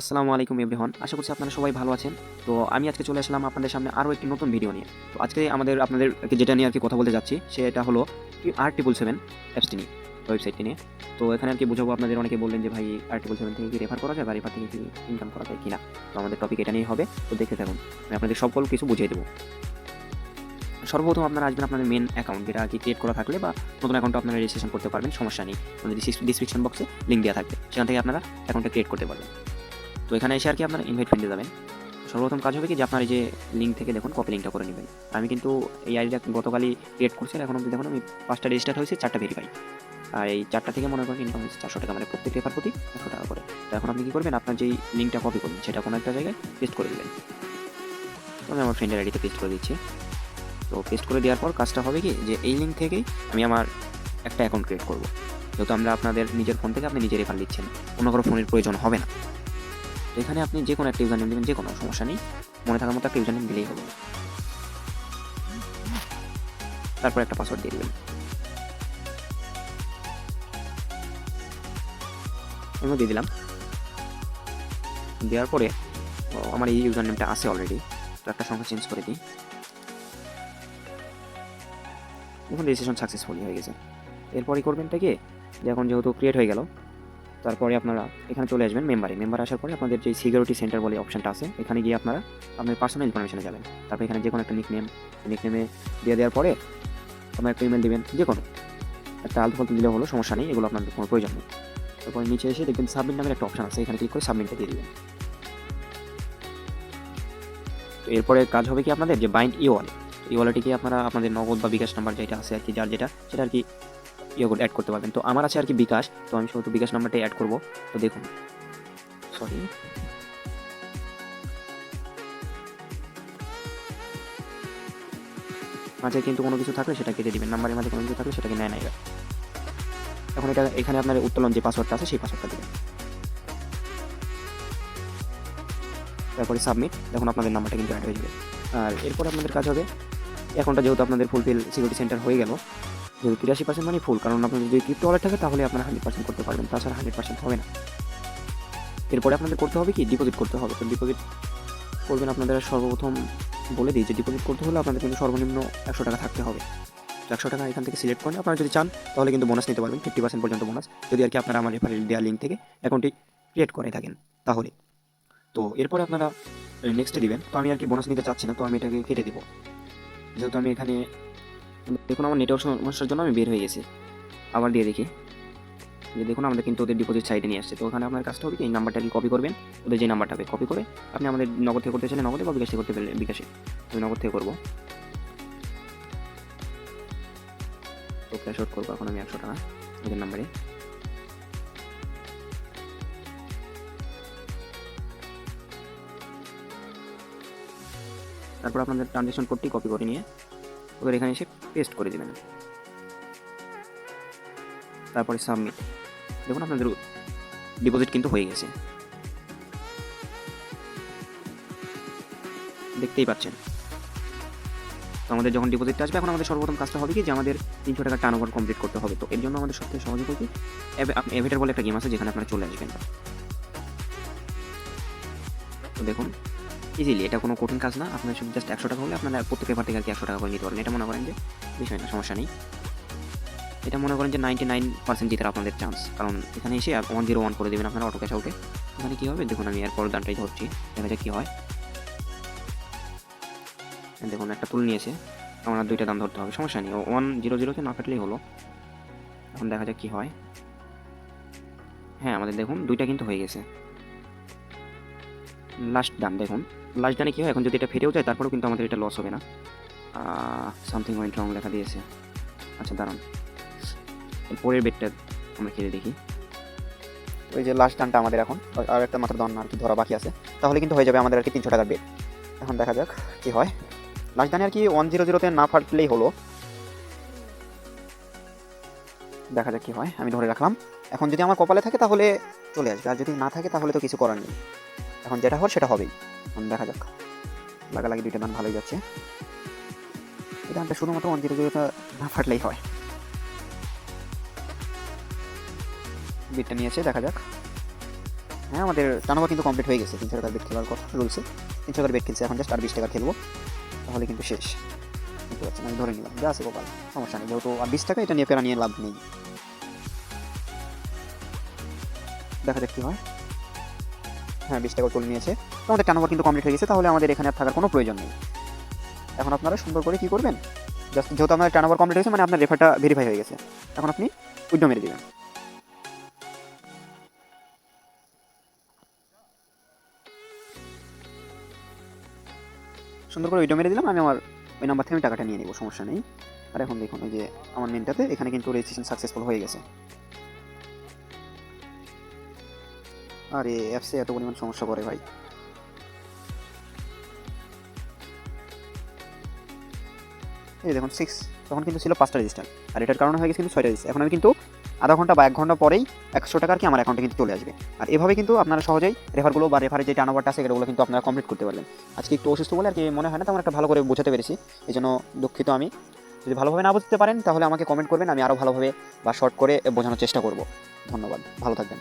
আসসালামু আলাইকুম এভরিওয়ান। আশা করছি আপনারা সবাই ভালো আছেন। তো আমি আজকে চলে আসলাম আপনাদের সামনে আরও একটি নতুন ভিডিও নিয়ে। তো আজকে আমাদের, আপনাদের যেটা নিয়ে আর কি কথা বলতে যাচ্ছি, সেটা হলো আর ট্রিপল সেভেন অ্যাপসটি নিয়ে ওয়েবসাইটটি নিয়ে। তো এখানে আর কি বুঝাবো, আপনাদের অনেকে বললেন যে ভাই আর ট্রিপল সেভেন থেকে কি রেফার করা যায় বা রেফার থেকে কি ইনকাম করা যায় কিনা। তো আমাদের টপিক এটা নিয়ে হবে। তো দেখতে থাকুন, আমি আপনাদের সকল কিছু বুঝিয়ে দেবো। সর্বপ্রথম আপনারা আসবেন আপনাদের মেন অ্যাকাউন্ট যেটা আর কি ক্রিয়েট করা থাকলে বা নতুন অ্যাকাউন্টে আপনারা রেজিস্ট্রেশন করতে পারবেন, সমস্যা নেই। আমাদের ডিসক্রিপশন বক্সে লিঙ্ক দেওয়া থাকবে। সেখান থেকে আপনারা অ্যাকাউন্টটা ক্রিয়েট করতে পারবেন। তো এখানে এসে আর কি আপনারা ইনভাইট ফিল্ডে যাবেন। সর্বপ্রথম কাজ হবে কি যে আপনার এই যে লিঙ্ক থেকে দেখুন কপি লিঙ্কটা করে নেবেন। আমি কিন্তু এই আইডিটা গতকালই ক্রিয়েট করছি এখন অব্দি দেখুন আমি পাঁচটা রেজিস্টার হয়েছে, চারটা ভেরিফাই আর এই চারটা থেকে মনে করেন ইনকাম হচ্ছে চারশো টাকা মানে প্রত্যেক রেফার প্রতি একশো টাকা করে। তো এখন আপনি কী করবেন? আপনার যেই লিঙ্কটা কপি করবেন, সেটা কোনো একটা জায়গায় পেস্ট করে দেবেন। আমি আমার ফ্রেন্ডের আইডিতে পেস্ট করে দিচ্ছি। তো পেস্ট করে দেওয়ার পর কাজটা হবে কি যে এই লিঙ্ক থেকেই আমি আমার একটা অ্যাকাউন্ট ক্রিয়েট করব। যেহেতু আমরা আপনাদের নিজের ফোন থেকে আপনি নিজে রেফার লিখছেন অন্য কোনো ফোনের প্রয়োজন হবে না। তো এখানে আপনি যে কোনো একটা ইউজার নেম দেবেন, যে কোনো সমস্যা নেই। মনে থাকার মতো একটা ইউজার নেম দিলেই হবে। তারপর একটা পাসওয়ার্ড দিয়ে দেবেন। এমন দিয়ে দিলাম। দেওয়ার পরে আমার এই ইউজার নেমটা আছে অলরেডি তো একটা সংখ্যা চেঞ্জ করে দিই। দেখুন রেজিস্ট্রেশন সাকসেসফুলি হয়ে গেছে। এরপরই করবেনটা কি? যে এখন যেহেতু ক্রিয়েট হয়ে গেল তারপরে আপনারা এখানে চলে আসবেন মেম্বারে। মেম্বার আসার পরে আপনাদের যে সিকিউরিটি সেন্টার বলে অপশনটা আছে, এখানে গিয়ে আপনারা আপনার পার্সোনাল ইনফরমেশনে যাবেন। তারপর এখানে যে কোনো একটা নিক নেম নিক নেমে দিয়ে দেওয়ার পরে আপনার একটা ইমেল দেবেন যে কোনো একটা আলতু ফালতু দিলে হলো, সমস্যা নেই, এগুলো আপনাদের কোনো প্রয়োজন নেই। তারপরে নিচে এসে দেখবেন সাবমিট নামের একটা অপশন আছে, এখানে ক্লিক করে সাবমিটটা দিয়ে দেবেন। তো এরপরে কাজ হবে কি আপনাদের? যে বাইন্ড ই ওয়ালেট এই ওয়ালেটে আপনারা আপনাদের নগদ বা বিকাশ নাম্বার যেটা আছে আর কি, যার যেটা, সেটা আর কি ইয়ে অ্যাড করতে পারবেন। তো আমার আছে আর কি বিকাশ, তো আমি শুধু বিকাশ নাম্বারটাই অ্যাড করব। তো দেখুন। সরি মাঝে কিন্তু কোনো কিছু থাকলে সেটা কেটে দিবেন। নাম্বারের মাঝে কোনো কিছু থাকলে সেটাকে নেয় না এখন এটা, এখানে আপনার উত্তোলন যে পাসওয়ার্ডটা আছে সেই পাসওয়ার্ডটা দেবেন। তারপরে সাবমিট দেখুন আপনাদের নাম্বারটা কিন্তু অ্যাড হয়ে যাবে। আর এরপর আপনাদের কাজ হবে। অ্যাকাউন্টটা যেহেতু আপনাদের ফুলফিল সিকিউরিটি সেন্টার হয়ে গেল যেহেতু তিরাশি পার্সেন্ট মানে ফুল কারণ আপনাদের যদি ক্রিপ্টো ওয়ালেট থাকে, তাহলে আপনারা হান্ড্রেড পার্সেন্ট করতে পারবেন, তাছাড়া হান্ড্রেড পার্সেন্ট হবে না। এরপরে আপনাদের করতে হবে কি? ডিপোজিট করতে হবে। তো ডিপোজিট করবেন আপনাদের সর্বপ্রথম বলে দিই যে ডিপোজিট করতে হলে আপনাদের কিন্তু সর্বনিম্ন একশো টাকা থাকতে হবে। একশো টাকা এখান থেকে সিলেক্ট করেন। আপনারা যদি চান, তাহলে কিন্তু বোনাস নিতে পারবেন ফিফটি পার্সেন্ট পর্যন্ত বোনাস যদি আর কি আপনারা আমার রেফারেল দেওয়া লিঙ্ক থেকে অ্যাকাউন্টটি ক্রিয়েট করে থাকেন, তাহলে। তো এরপরে আপনারা নেক্সটে দিবেন তো আমি আর কি বোনাস নিতে চাচ্ছি না, তো আমি এটাকে কেটে দেবো। যেহেতু আমি এখানে দেখুন আমার নেটওয়ার্ক সমস্যার জন্য আমি বের হয়ে গেছি। আবার দিয়ে দেখি। যে দেখুন আমাদের কিন্তু ওদের ডিপোজিট সাইডে নিয়ে আসছে। তো ওখানে আপনার কাজটা হবে কি? এই নাম্বারটা কি কপি করবেন? ওদের যে নাম্বারটা হবে কপি করে আপনি আমাদের নগদ থেকে করতে চাইলে নগদে বা বিকাশ করতে পারলে বিকাশে। আমি নগদ থেকে করব। তো ক্যাশ আউট করব এখন আমি একশো টাকা ওদের নাম্বারে তারপর আপনাদের ট্রানজ্যাকশন কোডটি কপি করে নিয়ে ওদের এখানে এসে পেস্ট করে দেবেন। তারপরে সাবমিট দেখুন আপনাদের ডিপোজিট কিন্তু হয়ে গেছে। দেখতেই পাচ্ছেন। তো আমাদের যখন ডিপোজিটটা আসবে, এখন আমাদের সর্বপ্রথম কাজটা হবে কি যে আমাদের তিনশো টাকা টার্ন ওভার কমপ্লিট করতে হবে। তো এর জন্য আমাদের সবথেকে সহজ হবে কি এভিটার বলে একটা গেম আছে যেখানে আপনারা চলে আসবেন। তো দেখুন ইজিলি এটা কোনো কঠিন কাজ না। আপনার শুধু জাস্ট একশো টাকা হলে আপনারা প্রত্যেক পেপার থেকে আর কি একশো টাকা করে নিতে পারবেন। এটা মনে করেন যে বিষয় না, সমস্যা নেই। এটা মনে করেন যে নাইনটি নাইন পার্সেন্ট জিতার আপনাদের চান্স কারণ এখানে এসে ওয়ান জিরো ওয়ান করে দেবেন আপনারা অটো ক্যাশ আউটে এখানে কী হবে? দেখুন, আমি এরপর দানটাই ধরছি। দেখা যাক কী হয়। দেখুন, একটা তুল নিয়েছে। আমার দুইটা দাম ধরতে হবে, সমস্যা নেই। ওয়ান জিরো জিরোতে না কাটলেই হলো। এখন দেখা যাক কী হয়। হ্যাঁ আমাদের দেখুন, দুইটা কিন্তু হয়ে গেছে। লাস্ট দান দেখুন। লাস্ট দানে কী হয়? এখন যদি এটা ফেটেও যায়, তারপরেও কিন্তু আমাদের এটা লস হবে না। সামথিং ওয়েন্ট রং লেখা দিয়েছে। আচ্ছা দাঁড়ান। পরের বেডটা আমরা খেলে দেখি। ওই যে লাস্ট দানটা আমাদের এখন। আর একটা মাত্র দান আর কি ধরা বাকি আছে। তাহলে কিন্তু হয়ে যাবে আমাদের আর কি তিনশো টাকার বেড এখন দেখা যাক কি হয়। লাস্ট দানে আর কি ওয়ান জিরো জিরোতে না ফাটলেই হলো। দেখা যাক কি হয়। আমি ধরে রাখলাম। এখন যদি আমার কপালে থাকে তাহলে চলে আসবে। আর যদি না থাকে তাহলে তো কিছু করার নেই। এখন যেটা হওয়ার সেটা হবেই। এখন দেখা যাক। লাগালাগি দুইটা দান ভালোই যাচ্ছে। এই দানটা শুধুমাত্র জিরোটা না ফাটলেই হয়। বিটটা নিয়েছে, দেখা যাক। হ্যাঁ আমাদের টার্নওভার কিন্তু কমপ্লিট হয়ে গেছে। তিনশো টাকার বেট খেলার কথা রুলছে তিনশো টাকার বেট খেলছে, এখন জাস্ট আর বিশ টাকা খেলব। তাহলে কিন্তু শেষ। বুঝতে পারছেন আমি ধরে নিলাম। যা আছে গোপাল, সমস্যা নেই। যেহেতু আর বিশ টাকা এটা নিয়ে পেরা নিয়ে লাভ নেই। দেখা যাক কী হয়। হ্যাঁ বিশ টাকা তুলে নিয়েছে। তো আমাদের টার্নওভার কিন্তু কমপ্লিট হয়ে গেছে, তাহলে আমাদের এখানে আর থাকার কোনো প্রয়োজন নেই। এখন আপনারা সুন্দর করে কী করবেন? জাস্ট যেহেতু আপনার টার্নওভার কমপ্লিট হয়েছে মানে আপনার রেফারটা ভেরিফাই হয়ে গেছে। এখন আপনি উইড্রো মেরে দেবেন। সুন্দর করে উইডো মেরে দিলাম, আমি আমার ওই নাম্বার থেকে আমি টাকাটা নিয়ে নেব, সমস্যা নেই। আর এখন দেখুন, ওই যে আমার মেনটাতে এখানে কিন্তু রেজিস্ট্রেশন সাকসেসফুল হয়ে গেছে। আরে অ্যাপসে এত পরিমাণ সমস্যা করে ভাই। এই দেখুন সিক্স তখন কিন্তু ছিল পাঁচটা রেজিস্টার আর এটার কারণে হয়ে গেছে কিন্তু ছয়টা রেজিস্টার এখন আমি কিন্তু আধা ঘণ্টা বা এক ঘণ্টা পরেই একশো টাকার কি আমার অ্যাকাউন্টে কিন্তু চলে আসবে। আর এভাবে কিন্তু আপনারা সহজেই রেফারগুলো বা রেফারের যে টার্নওভারটা আছে এগুলো কিন্তু আপনারা কমপ্লিট করতে পারবেন। আজকে একটু অসুস্থ বলে আর কি মনে হয় না, তেমন একটা ভালো করে বোঝাতে পেরেছি। এই জন্য দুঃখিত আমি। যদি ভালোভাবে না বুঝতে পারেন, তাহলে আমাকে কমেন্ট করবেন, আমি আরও ভালোভাবে বা শর্ট করে বোঝানোর চেষ্টা করব। ধন্যবাদ। ভালো থাকবেন।